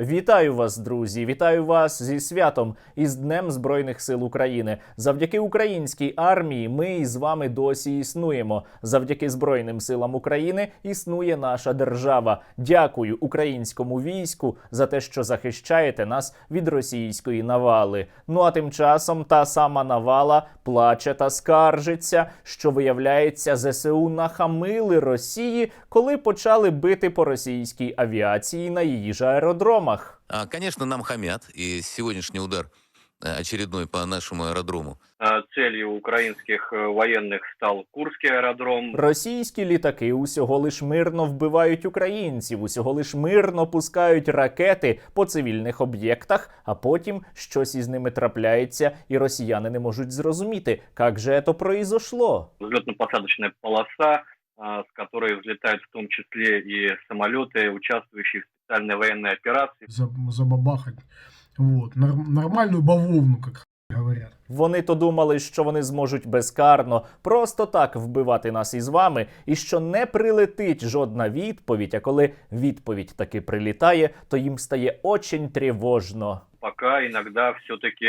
Вітаю вас, друзі! Вітаю вас зі святом і з Днем Збройних сил України. Завдяки українській армії ми із вами досі існуємо. Завдяки Збройним силам України існує наша держава. Дякую українському війську за те, що захищаєте нас від російської навали. Ну а тим часом та сама навала плаче та скаржиться, що виявляється, ЗСУ нахамили Росії, коли почали бити по російській авіації на її ж аеродромах А, Конечно, нам хамят, и сегодняшний удар э, очередной по нашему аэродрому. А, Целью украинских э, военных стал Курский аэродром. Російські літаки усього лиш мирно вбивають українців, усього лиш мирно пускають ракети по цивільних об'єктах, а потім щось із ними трапляється, і росіяни не можуть зрозуміти, як же це произошло. Взлетно-посадочная полоса, а, с которой взлетают в том числе и самолеты, участвующие в специальной военной операции. заб- забабахать. Вот. Нор- нормальную бавовну, как говорят. Вони то думали, що вони зможуть безкарно просто так вбивати нас із вами, і що не прилетить жодна відповідь. А коли відповідь таки прилітає, то їм стає очень тривожно. Пока иногда все-таки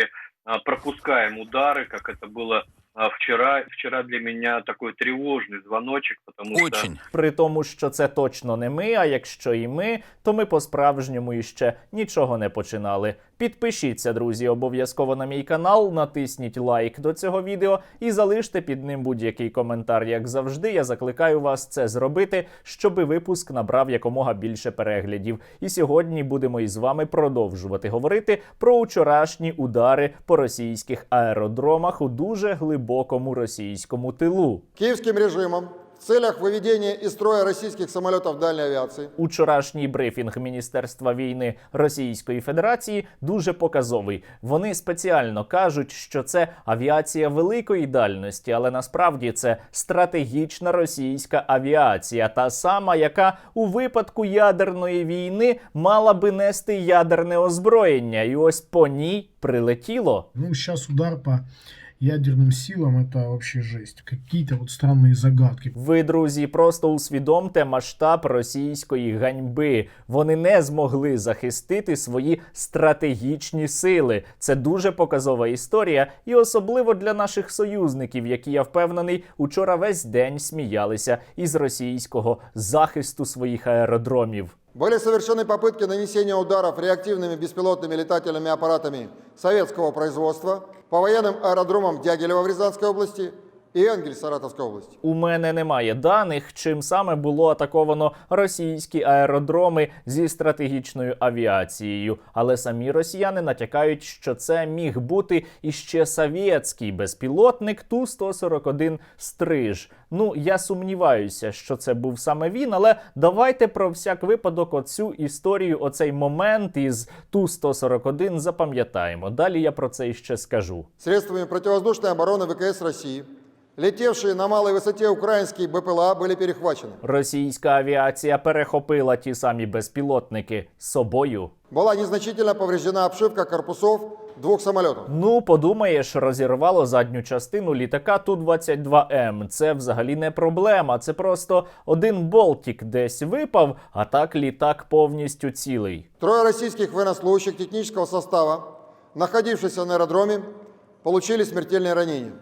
пропускаем удары, как это было а, вчера. Вчера для меня такой тревожный звоночек, потому что Очень. При тому, що це точно не ми, а якщо і ми, то ми по-справжньому іще нічого не починали. Підпишіться, друзі, обов'язково на мій канал, натисніть лайк до цього відео і залиште під ним будь-який коментар. Як завжди, я закликаю вас це зробити, щоби випуск набрав якомога більше переглядів. І сьогодні будемо із вами продовжувати говорити про учорашні удари по російських аеродромах у дуже глибокому російському тилу. Киевским режимом в целях выведения из строя российских самолетов дальней авиации Учорашній брифінг Міністерства війни Російської Федерації дуже показовий. Вони спеціально кажуть, що це авіація великої дальності, але насправді це стратегічна російська авіація, та сама, яка у випадку ядерної війни мала би нести ядерне озброєння, і ось по ній прилетіло. Ну, сейчас удар по ядерным силам это вообще жесть. Какие-то вот странные загадки. Ви, друзі, просто усвідомте масштаб російської ганьби. Вони не змогли захистити свої стратегічні сили. Це дуже показова історія, і особливо для наших союзників, які я впевнений, учора весь день сміялися із російського захисту своїх аеродромів. были совершены попытки нанесения ударов реактивными беспилотными летательными аппаратами советского производства по военным аэродромам Дягилева в Рязанской области и Энгель Саратовской области. У мене немає даних, чим саме було атаковано російські аеродроми зі стратегічною авіацією, але самі росіяни натякають, що це міг бути іще совєтський безпілотник Ту-141 Стриж. Ну я сумніваюся, що це був саме він, але давайте про всяк випадок оцю історію, оцей момент із Ту-141 запам'ятаємо. Далі я про це іще скажу. Средствами противовоздушной обороны ВКС России летевшие на малой высоте украинские БПЛА были перехвачены. Російська авіація перехопила ті самі безпілотники з собою. Была незначительно повреждена обшивка корпусов двух самолетов. Ну, подумаєш, розірвало задню частину літака Ту-22М. Це взагалі не проблема. Це просто один болтик десь випав, а так літак повністю цілий. Трое российских военнослужащих технического состава, находившихся на аэродроме, получили смертельные ранения.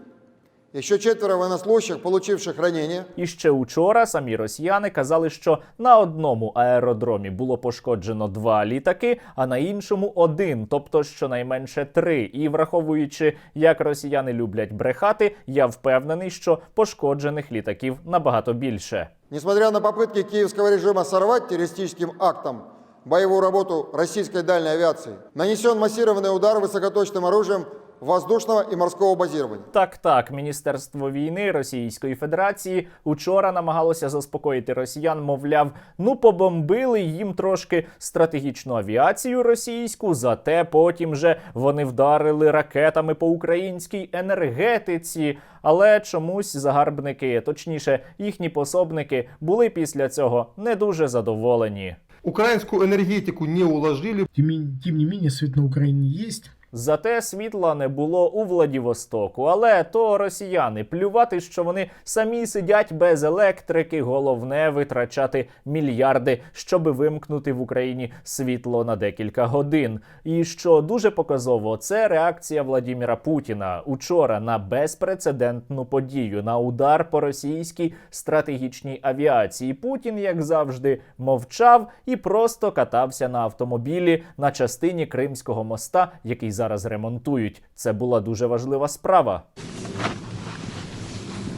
Еще четверо военнослужащих, получивших ранения, І ще учора самі росіяни казали, що на одному аеродромі було пошкоджено два літаки, а на іншому один, тобто щонайменше три. І враховуючи, як росіяни люблять брехати, я впевнений, що пошкоджених літаків набагато більше. несмотря на попытки киевского режима сорвать террористическим актом боевую работу российской дальней авиации, нанесен массированный удар высокоточным оружием воздушного и морского базирования. Так, так, Міністерство війни Російської Федерації учора намагалося заспокоїти росіян. Мовляв, ну побомбили їм трошки стратегічну авіацію російську, зате потім же вони вдарили ракетами по українській енергетиці. Але чомусь загарбники, точніше, їхні пособники, були після цього не дуже задоволені. Украинскую энергетику не уложили. Тем, тем не менее, свет на Украине есть. Зате світла не було у Владивостоку. Але то росіяни плювати, що вони самі сидять без електрики. Головне витрачати мільярди, щоби вимкнути в Україні світло на декілька годин. І що дуже показово, це реакція Владіміра Путіна учора на безпрецедентну подію на удар по російській стратегічній авіації. Путін, як завжди, мовчав і просто катався на автомобілі на частині Кримського моста, який зараз ремонтують. Це була дуже важлива справа.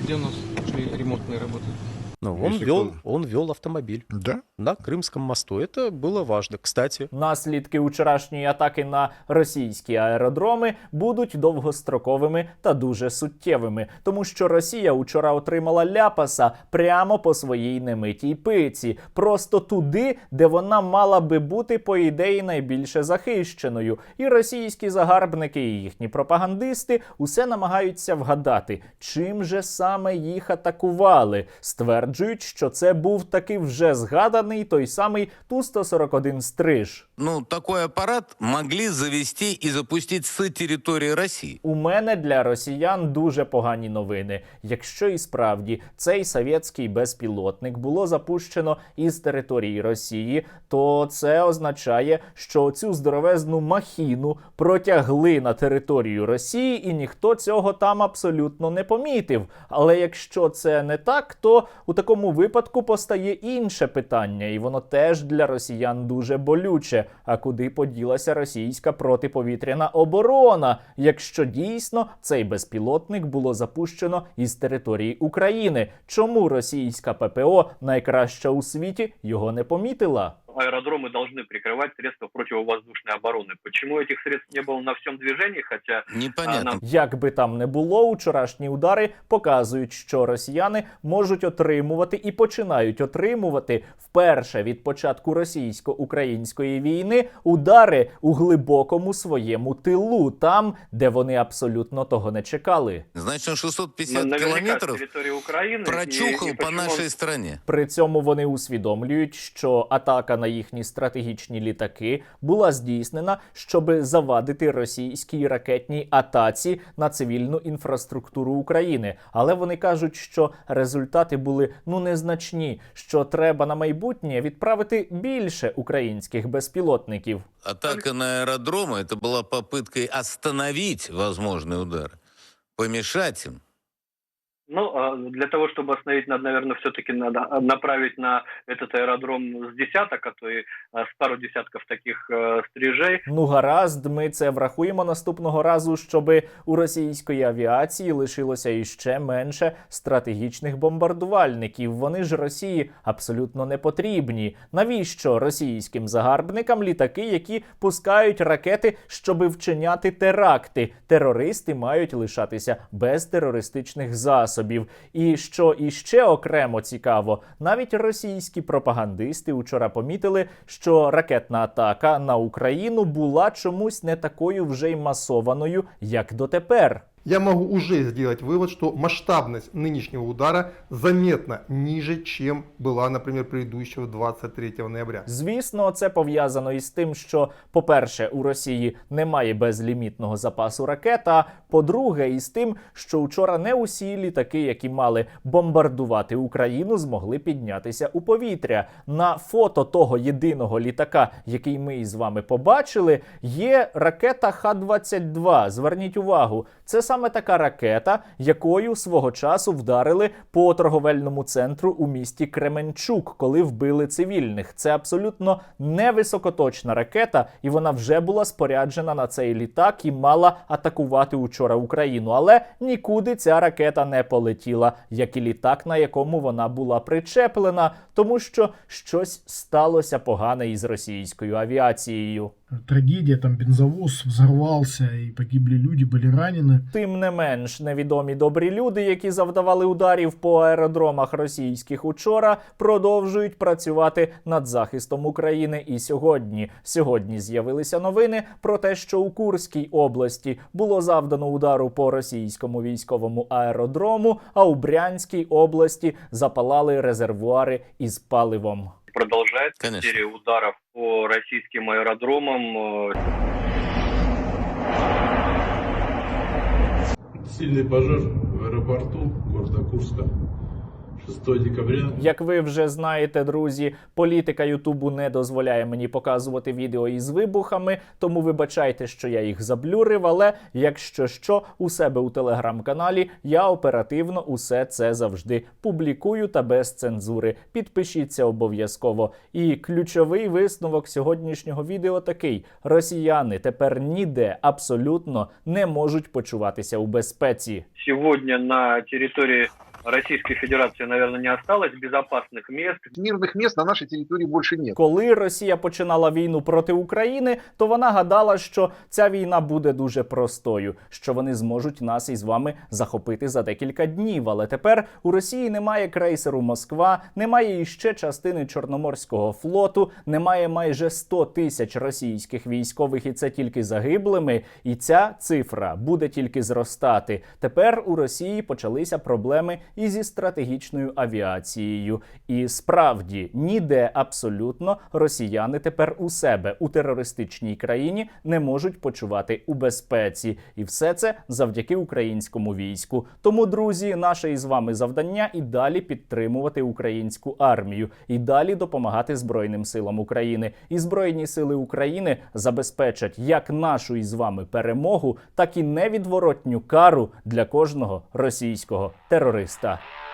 Де у нас ремонтні ремонтные работы? Ну, Две он вел, секунды. он вел автомобиль Да? на Крымском мосту. Это было важно. Кстати, Наслідки вчорашньої атаки на російські аеродроми будуть довгостроковими та дуже суттєвими, тому що Росія учора отримала ляпаса прямо по своїй немитій пиці, просто туди, де вона мала би бути по ідеї найбільше захищеною. І російські загарбники і їхні пропагандисти усе намагаються вгадати, чим же саме їх атакували. Стверджують, що це був таки вже згаданий той самий Ту-141 стриж. Ну, такой аппарат могли завести и запустить с территории России. У мене для росіян дуже погані новини. Якщо і справді цей совєтський безпілотник було запущено із території Росії, то це означає, що цю здоровезну махіну протягли на територію Росії, і ніхто цього там абсолютно не помітив. Але якщо це не так, то у такому випадку постає інше питання, і воно теж для росіян дуже болюче. А куди поділася російська протиповітряна оборона, якщо дійсно цей безпілотник було запущено із території України? Чому російська ППО найкраща у світі його не помітила? Аэродромы должны прикрывать средства противовоздушной обороны. Почему этих средств не было на всем движении, хотя Непонятно. А, нам- Як би там не було, вчорашні удари показують, що росіяни можуть отримувати і починають отримувати вперше від початку російсько-української війни удари у глибокому своєму тилу, там, де вони абсолютно того не чекали. Значит, он 650 ну, наверняка с километров территории Украины. и- прочухал и по почему он- нашей стране. При цьому вони усвідомлюють, що атака на їхні стратегічні літаки була здійснена, щоб завадити російській ракетній атаці на цивільну інфраструктуру України. Але вони кажуть, що результати були ну незначні, що треба на майбутнє відправити більше українських безпілотників. Атака на аэродромы это была попыткой остановить возможный удар, помешать им. Ну, а для того, чтобы остановить, надо, наверное, все-таки надо направить на этот аэродром с десяток, а то и а, с пару десятков таких э, стрижей. Ну, гаразд, ми це врахуємо наступного разу, щоби у російської авіації лишилося іще менше стратегічних бомбардувальників. Вони ж Росії абсолютно не потрібні. Навіщо російським загарбникам літаки, які пускають ракети, щоби вчиняти теракти? Терористи мають лишатися без терористичних засобів. І що іще окремо цікаво, навіть російські пропагандисти учора помітили, що ракетна атака на Україну була чомусь не такою вже й масованою, як дотепер. Я могу уже сделать вывод, что масштабность нынешнего удара заметно ниже, чем была, например, предыдущего 23 ноября. Звісно, це пов'язано із тим, що, по-перше, у Росії немає безлімітного запасу ракет. А по-друге, із тим, що вчора не усі літаки, які мали бомбардувати Україну, змогли піднятися у повітря. На фото того єдиного літака, який ми із вами побачили, є ракета Х-22. Зверніть увагу, це саме така ракета, якою свого часу вдарили по торговельному центру у місті Кременчук, коли вбили цивільних. Це абсолютно невисокоточна ракета, і вона вже була споряджена на цей літак і мала атакувати учора Україну. Але нікуди ця ракета не полетіла, як і літак, на якому вона була причеплена, тому що щось сталося погане із російською авіацією. Трагедия, там бензовоз взорвался и погибли люди, были ранены. Тим не менш, невідомі добрі люди, які завдавали ударів по аеродромах російських учора, продовжують працювати над захистом України і сьогодні. Сьогодні з'явилися новини про те, що у Курській області було завдано удару по російському військовому аеродрому, а у Брянській області запалали резервуари із паливом. Продолжается Конечно. серия ударов по российским аэродромам. Э, Сильный пожар в аэропорту города Курска 6 декабря. Як ви вже знаєте, друзі, політика Ютубу не дозволяє мені показувати відео із вибухами, тому вибачайте, що я їх заблюрив. Але якщо що, у себе у телеграм-каналі я оперативно усе це завжди публікую та без цензури. Підпишіться обов'язково. І ключовий висновок сьогоднішнього відео такий: росіяни тепер ніде абсолютно не можуть почуватися у безпеці. Сегодня на территории Российской Федерации, наверное, не осталось безопасных мест, Мирных мест на нашей территории больше нет. Коли Росія починала війну проти України, то вона гадала, що ця війна буде дуже простою, що вони зможуть нас із вами захопити за декілька днів. Але тепер у Росії немає крейсеру Москва, немає іще частини Чорноморського флоту, немає майже 100 тисяч російських військових, і це тільки загиблими. І ця цифра буде тільки зростати. Тепер у Росії почалися проблеми і зі стратегічною авіацією. І справді ніде абсолютно росіяни тепер у себе у терористичній країні не можуть почувати у безпеці, і все це завдяки українському війську. Тому, друзі, наше із вами завдання і далі підтримувати українську армію, і далі допомагати Збройним силам України. І Збройні сили України забезпечать як нашу із вами перемогу, так і невідворотню кару для кожного російського терориста. Costa.